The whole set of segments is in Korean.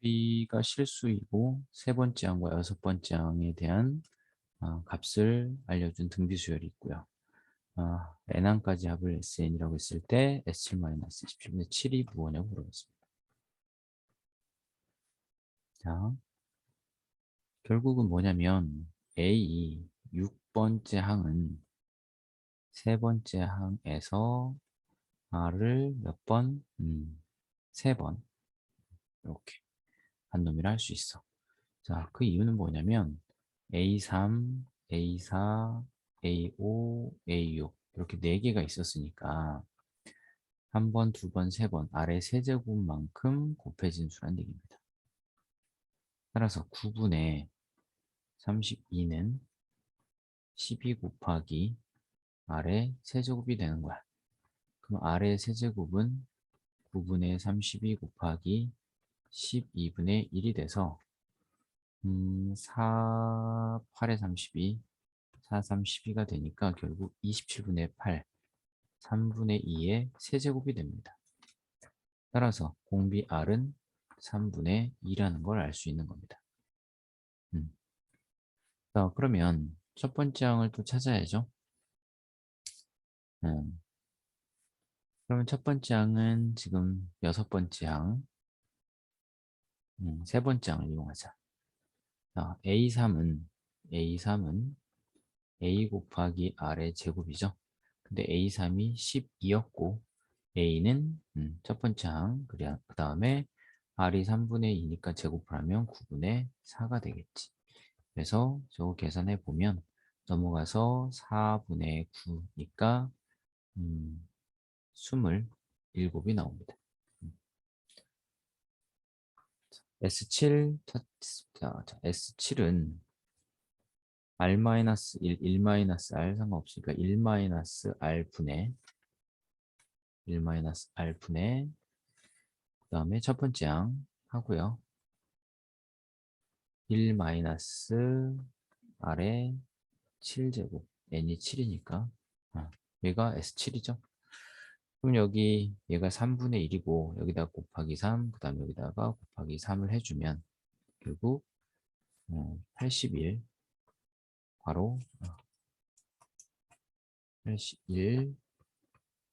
B가 실수이고 세 번째 항과 여섯 번째 항에 대한 아, 값을 알려준 등비 수열이 있고요. 아, n항까지 합을 SN이라고 했을 때 S7-17분의 7이 무엇냐고 물어봤습니다. 자, 결국은 뭐냐면 A 6번째 항은 세 번째 항에서 R을 몇 번? 음, 세 번. 이렇게 반놈이라 할 수 있어. 자, 그 이유는 뭐냐면 A3, A4, A5, A6 이렇게 네 개가 있었으니까 한 번, 두 번, 세 번 아래 세제곱만큼 곱해진 수란 얘기입니다. 따라서 9분의 32는 12 곱하기 아래 세제곱이 되는 거야. 그럼 아래 세제곱은 9분의 32 곱하기 12분의 1이 돼서 음, 4, 8에 32, 4, 3, 12가 되니까 결국 27분의 8, 3분의 2의 세제곱이 됩니다. 따라서 공비 R은 3분의 2라는 걸 알 수 있는 겁니다. 음. 자, 그러면 첫 번째 항을 또 찾아야죠. 음. 그러면 첫 번째 항은 지금 여섯 번째 항, 음, 세 번째 항을 이용하자. 자, A3은 A3은 A 곱하기 R의 제곱이죠. 근데 A3이 12였고 A는 음, 첫 번째 항, 그 다음에 R이 3분의 2니까 제곱을 하면 9분의 4가 되겠지. 그래서 저거 계산해 보면 넘어가서 4분의 9니까 음, 27이 나옵니다. S7, 자, S7은 R-1, 1-R 상관없으니까 1-R분의 1-R분의 그 다음에 첫 번째 항 하고요. 1-R의 7제곱 n이 7이니까 아, 얘가 S7이죠. 그럼 여기 얘가 3분의 1이고 여기다 곱하기 3, 그 다음에 여기다가 곱하기 3을 해주면 결국 81 어, 바로 81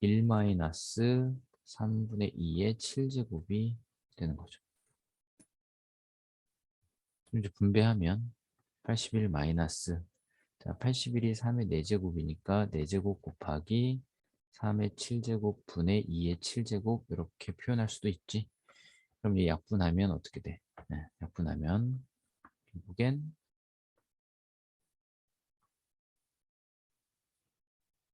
1-3분의 2의 7제곱이 되는 거죠. 이제 분배하면 81 마이너스 자, 81이 3의 4제곱이니까 4제곱 곱하기 3의 7제곱 분의 2의 7제곱 이렇게 표현할 수도 있지. 그럼 이 약분하면 어떻게 돼? 네, 약분하면 결국엔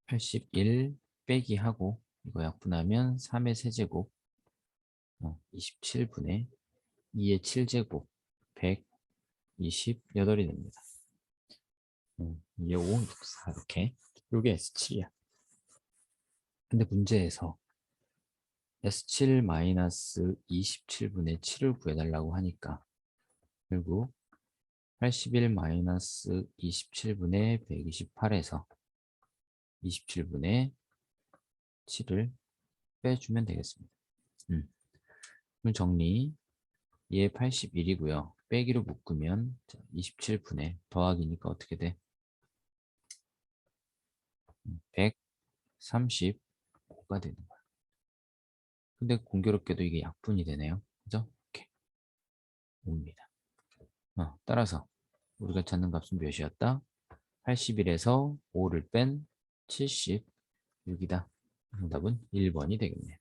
81 빼기 하고 이거 약분하면 3의 세제곱 어, 27분의 2의 7제곱 128이 됩니다. 음, 2의 5, 6, 4 이렇게 이게 S7이야. 근데 문제에서 S7-27분의 7을 구해달라고 하니까 결국 81-27분의 128에서 27분의 7을 빼주면 되겠습니다. 음. 그럼 정리 얘 81이고요. 빼기로 묶으면 27분의 더하기니까 어떻게 돼? 130 5가 되는 거야. 근데 공교롭게도 이게 약분이 되네요. 그죠? 이렇게 옵니다. 어, 따라서 우리가 찾는 값은 몇이었다? 81에서 5를 뺀 76이다. 정답은 1번이 되겠네요.